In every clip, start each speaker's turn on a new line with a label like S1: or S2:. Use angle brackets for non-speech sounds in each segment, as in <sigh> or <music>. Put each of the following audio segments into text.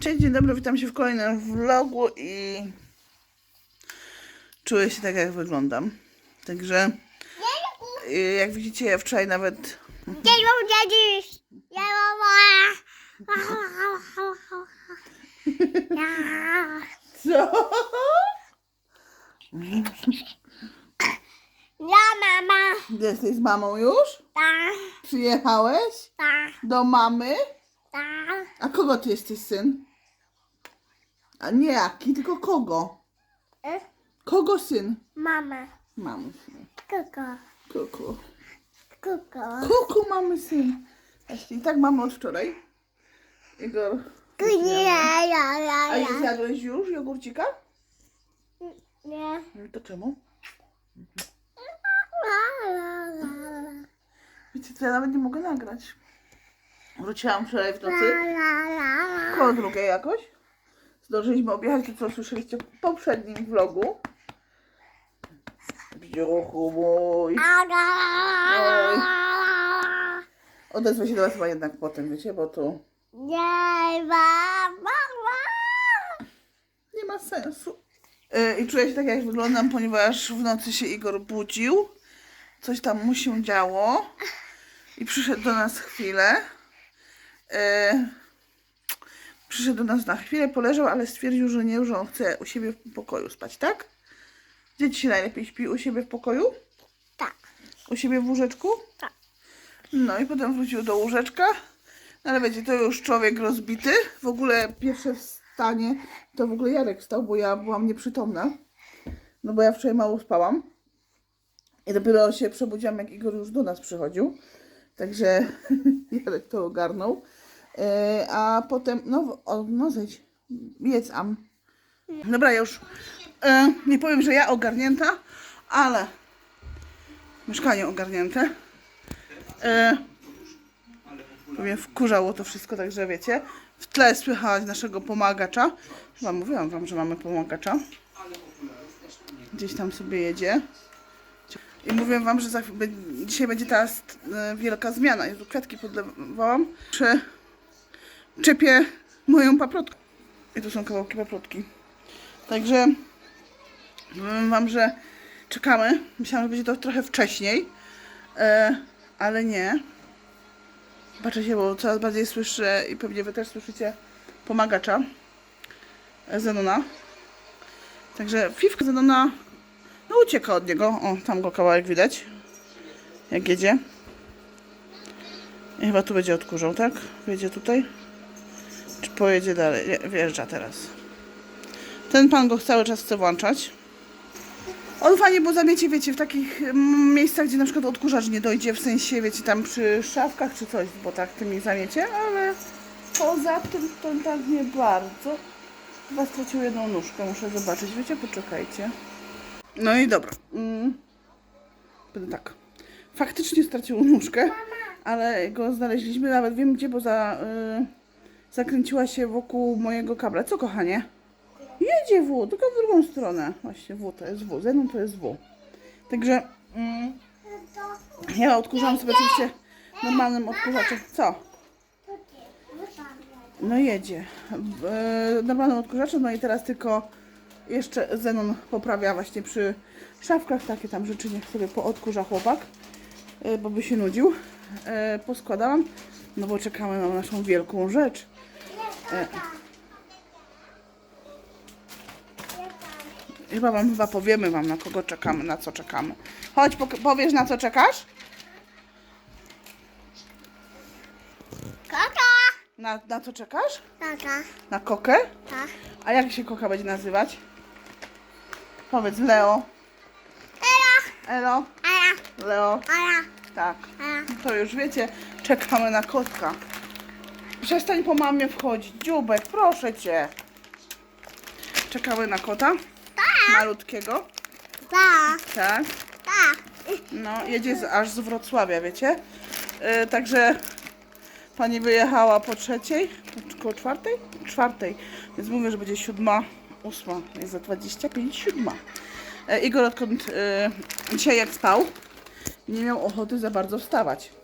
S1: Cześć, dzień dobry, witam się w kolejnym vlogu i czuję się tak, jak wyglądam. Także, y, jak widzicie, ja wczoraj nawet <laughs> Co?
S2: La mama.
S1: Jesteś z mamą już?
S2: Ta,
S1: Przyjechałeś
S2: ta,
S1: do mamy?
S2: ta.
S1: A kogo ty jesteś syn? A nie jaki, tylko kogo?
S2: E?
S1: Kogo syn?
S2: Mama.
S1: Mamy syn.
S2: Kuku.
S1: Kuku.
S2: Kuku.
S1: Kuku mamy syn. Właśnie i tak mamy od wczoraj. Igor.
S2: Kunie, la, la,
S1: A nie
S2: la.
S1: zjadłeś już jogurcika?
S2: Nie.
S1: No To czemu? Wiecie, to ja nawet nie mogę nagrać. Wróciłam wczoraj w nocy. Koło drugiej jakoś. Zdążyliśmy objechać to, co słyszeliście w poprzednim vlogu. Brzuchu mój.
S2: La.
S1: Odezwę się do was chyba jednak potem, wiecie, bo tu
S2: Nie, mama.
S1: nie ma sensu. Yy, I czuję się tak, jak wyglądam, ponieważ w nocy się Igor budził. Coś tam mu się działo. I przyszedł do nas chwilę. Yy, przyszedł do nas na chwilę, poleżał, ale stwierdził, że nie, że on chce u siebie w pokoju spać, tak? Gdzie ci się najlepiej śpi? U siebie w pokoju?
S2: Tak.
S1: U siebie w łóżeczku?
S2: Tak.
S1: No i potem wrócił do łóżeczka. No ale wiecie, to już człowiek rozbity. W ogóle pierwsze wstanie to w ogóle Jarek wstał, bo ja byłam nieprzytomna. No bo ja wczoraj mało spałam. I dopiero się przebudziłam, jak Igor już do nas przychodził. Także <laughs> Jarek to ogarnął. E, a potem, no, no jedz am. Dobra, ja już e, nie powiem, że ja ogarnięta, ale mieszkanie ogarnięte. E, mnie wkurzało to wszystko, także wiecie. W tle słychać naszego pomagacza. Chyba mówiłam wam, że mamy pomagacza. Gdzieś tam sobie jedzie. I mówiłem wam, że za, dzisiaj będzie e, wielka zmiana. Jezu, kwiatki podlewałam. Prze, czepię moją paprotkę. I tu są kawałki paprotki. Także powiem wam, że czekamy. Myślałam, że będzie to trochę wcześniej. E, ale nie. Patrzę się, bo coraz bardziej słyszę i pewnie wy też słyszycie pomagacza e, Zenona. Także Fifka Zenona no ucieka od niego. O, tam go kawałek widać. Jak jedzie. I chyba tu będzie odkurzał, tak? Wyjedzie tutaj. Czy pojedzie dalej? Nie, wjeżdża teraz. Ten pan go cały czas chce włączać. On fajnie, bo zamiecie, wiecie, w takich mm, miejscach, gdzie na przykład odkurzacz nie dojdzie, w sensie, wiecie, tam przy szafkach czy coś, bo tak tymi zamiecie, ale poza tym to tak nie bardzo. Chyba stracił jedną nóżkę, muszę zobaczyć, wiecie, poczekajcie. No i dobra. Mm. Będę tak. Faktycznie stracił nóżkę, ale go znaleźliśmy, nawet wiem gdzie, bo za, y, zakręciła się wokół mojego kabla. Co, kochanie? Jedzie W, tylko w drugą stronę. Właśnie W to jest W, Zenon to jest W. Także mm, ja odkurzam sobie oczywiście normalnym odkurzaczem. Co? No jedzie. E, normalnym odkurzaczem, no i teraz tylko jeszcze Zenon poprawia właśnie przy szafkach. Takie tam rzeczy niech sobie poodkurza chłopak, e, bo by się nudził. E, poskładałam, no bo czekamy na naszą wielką rzecz. E, Chyba wam chyba powiemy wam na kogo czekamy, na co czekamy. Chodź, powiesz na co czekasz?
S2: Kaka.
S1: Na, na co czekasz?
S2: Kaka.
S1: Na kokę?
S2: Tak.
S1: A jak się koka będzie nazywać? Powiedz Leo.
S2: Ela.
S1: Elo.
S2: Ala.
S1: Leo.
S2: Ala.
S1: Tak. To już wiecie, czekamy na kotka. Przestań po mamie wchodzić. Dziubek, proszę cię. Czekamy na kota. Malutkiego.
S2: Tak.
S1: Tak.
S2: Tak.
S1: No, jedzie z, aż z Wrocławia, wiecie? Yy, także pani wyjechała po trzeciej, koło czwartej? Czwartej. Więc mówię, że będzie siódma, ósma. Jest za 25, siódma. E, Igor odkąd yy, dzisiaj jak spał, nie miał ochoty za bardzo wstawać.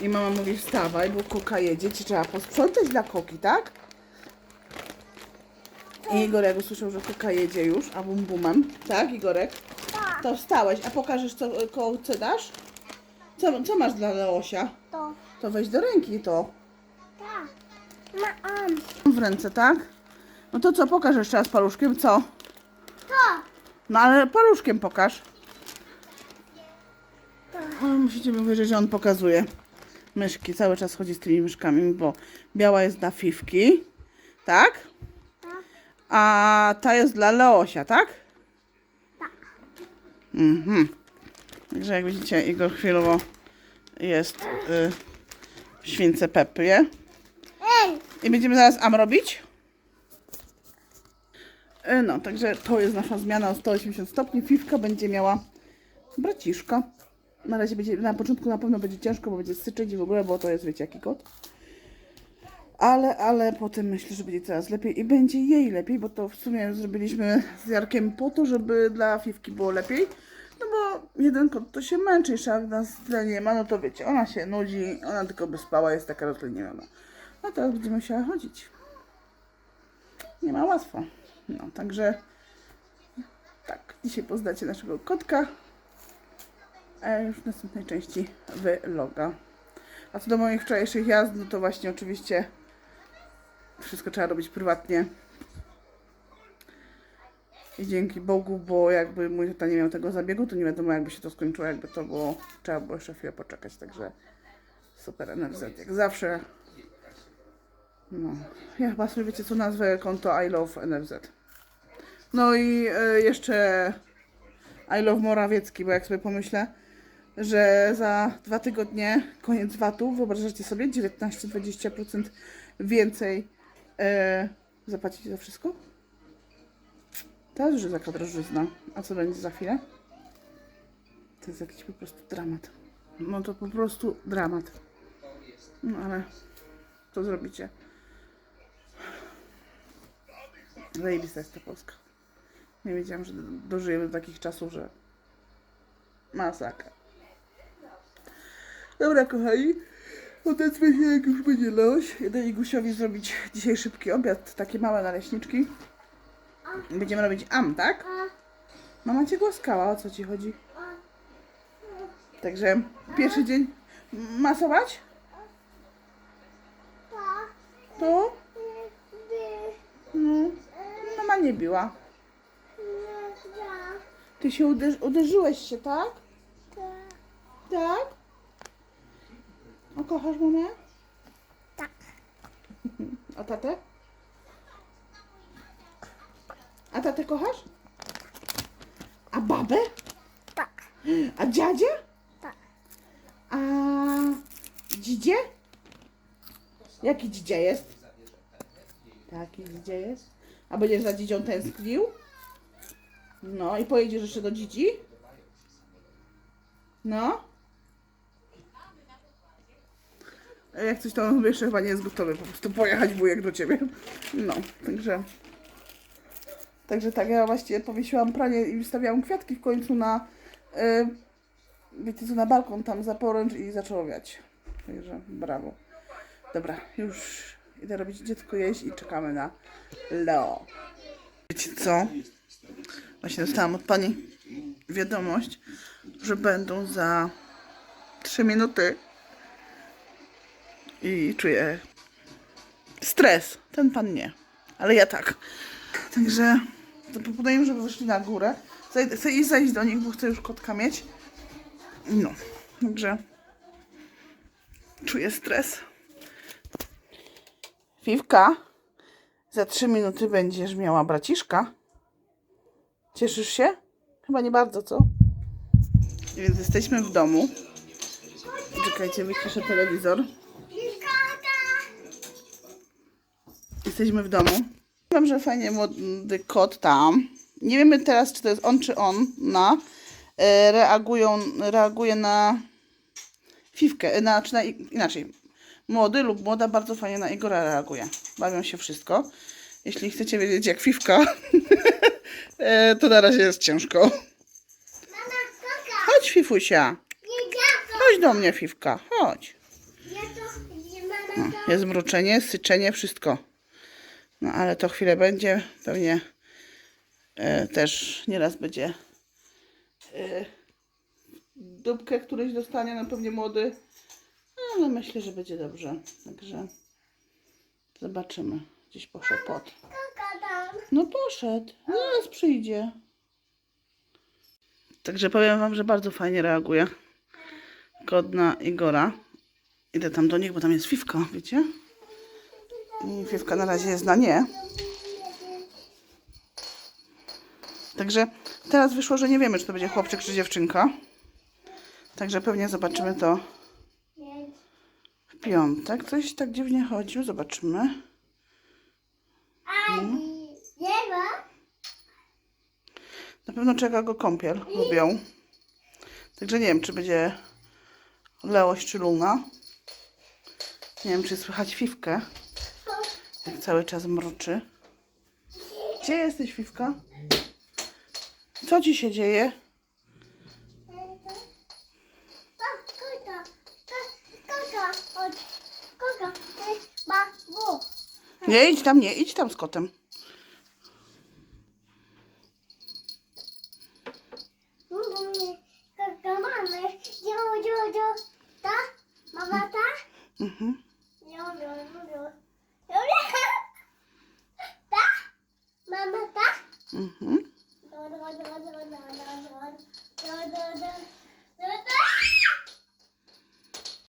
S1: I mama mówi, wstawaj, bo koka jedzie, ci trzeba posprzątać dla koki, tak? I Igorek usłyszał, że koka jedzie już, a bum bumem. Tak, Igorek?
S2: Tak.
S1: To wstałeś, a pokażesz co kołce dasz? Co, co masz dla Leosia?
S2: To.
S1: To weź do ręki to.
S2: Tak. Mam.
S1: W ręce, tak? No to co, pokaż jeszcze raz paluszkiem, co?
S2: To.
S1: No ale paluszkiem pokaż. Ale musicie mi wierzyć, że on pokazuje myszki. Cały czas chodzi z tymi myszkami, bo biała jest dla Fifki, tak? A ta jest dla Leosia, tak?
S2: Tak.
S1: Mhm. Także jak widzicie, Igor chwilowo jest y, w śwince Peppie.
S2: Ej.
S1: I będziemy zaraz am robić. Y, No, także to jest nasza zmiana o 180 stopni. Fifka będzie miała braciszka. Na razie będzie, na początku na pewno będzie ciężko, bo będzie syczeć i w ogóle, bo to jest, wiecie, jaki kot. Ale, ale potem myślę, że będzie coraz lepiej i będzie jej lepiej, bo to w sumie zrobiliśmy z Jarkiem po to, żeby dla Fifki było lepiej. No bo jeden kot to się męczy, jak nas tyle nie ma, no to wiecie, ona się nudzi, ona tylko by spała, jest taka rozleniona. A teraz będzie musiała chodzić. Nie ma łatwo. No, także tak, dzisiaj poznacie naszego kotka, już w następnej części vloga. A co do moich wczorajszych jazd, no to właśnie oczywiście wszystko trzeba robić prywatnie. I dzięki Bogu, bo jakby mój tata nie miał tego zabiegu, to nie wiadomo jakby się to skończyło, jakby to było, trzeba było jeszcze chwilę poczekać, także super NFZ, jak zawsze. No, ja chyba sobie wiecie co nazwę konto I Love NFZ. No i e, jeszcze I Love Morawiecki, bo jak sobie pomyślę, że za dwa tygodnie koniec VAT-u, wyobrażacie sobie 19-20% więcej e, zapłacicie za wszystko? To już jest taka drożyzna. A co będzie za chwilę? To jest jakiś po prostu dramat. No to po prostu dramat. No ale co zrobicie? Zajebista jest ta Polska. Nie wiedziałam, że do- dożyjemy do takich czasów, że masakra. Dobra, kochani. Odezwę się, jak już będzie los. Jedę Igusiowi zrobić dzisiaj szybki obiad, takie małe naleśniczki. Będziemy robić am, tak? Mama cię głaskała, o co ci chodzi? Także pierwszy dzień masować? To? No. Mama nie biła. Ty się uderz uderzyłeś się, tak?
S2: Tak.
S1: Tak? A kochasz mamę?
S2: Tak. <laughs>
S1: A tatę? A tatę kochasz? A babę?
S2: Tak.
S1: A dziadzie?
S2: Tak.
S1: A dzidzie? Jaki dzidzie jest? Taki dzidzie jest? A będziesz za dzidzią tęsknił? No i pojedziesz jeszcze do dzidzi? No? A Jak coś tam jeszcze chyba nie jest gotowy, po prostu pojechać wujek do ciebie. No, także... Także tak, ja właściwie powiesiłam pranie i wystawiałam kwiatki w końcu na... y, wiecie co, na balkon tam za poręcz i zaczęło wiać. Także brawo. Dobra, już idę robić dziecko jeść i czekamy na Leo. Wiecie co? Właśnie dostałam od pani wiadomość, że będą za 3 minuty i czuję stres. Ten pan nie, ale ja tak. Także to proponuję, żeby wyszli na górę. Zaj- Chcę iść zajść do nich, bo chcę już kotka mieć. No, także czuję stres. Fifka, za trzy minuty będziesz miała braciszka. Cieszysz się? Chyba nie bardzo, co? Więc jesteśmy w domu. Czekajcie, wyciszę telewizor. Jesteśmy w domu. Wiem, że fajnie młody kot tam. Nie wiemy teraz, czy to jest on, czy on. Na, e, reagują, reaguje na Fifkę, e, na, czy na, inaczej. Młody lub młoda bardzo fajnie na Igora reaguje. Bawią się wszystko. Jeśli chcecie wiedzieć jak Fifka, <laughs> e, to na razie jest ciężko.
S2: Mama.
S1: Chodź Fifusia. Chodź do mnie Fifka. Chodź.
S2: To...
S1: Jest mruczenie, syczenie, wszystko. No ale to chwilę będzie. Pewnie e, też nieraz będzie e, dupkę któryś dostanie, no pewnie młody. Ale myślę, że będzie dobrze. Także zobaczymy. Gdzieś poszedł. No poszedł. Zaraz przyjdzie. Także powiem wam, że bardzo fajnie reaguje. Kod na Igora. Idę tam do nich, bo tam jest Fifka, wiecie? I Fifka na razie jest na nie. Także teraz wyszło, że nie wiemy, czy to będzie chłopczyk, czy dziewczynka. Także pewnie zobaczymy to w piątek. Coś tak dziwnie chodził. Zobaczymy.
S2: Ma.
S1: Na pewno czeka go kąpiel. Lubią. Także nie wiem, czy będzie Leoś czy Luna. Nie wiem, czy słychać Fifkę. Jak cały czas mruczy. Gdzie jesteś, Fifka? Co ci się dzieje?
S2: Tak.
S1: Nie, idź tam, nie, idź tam z kotem.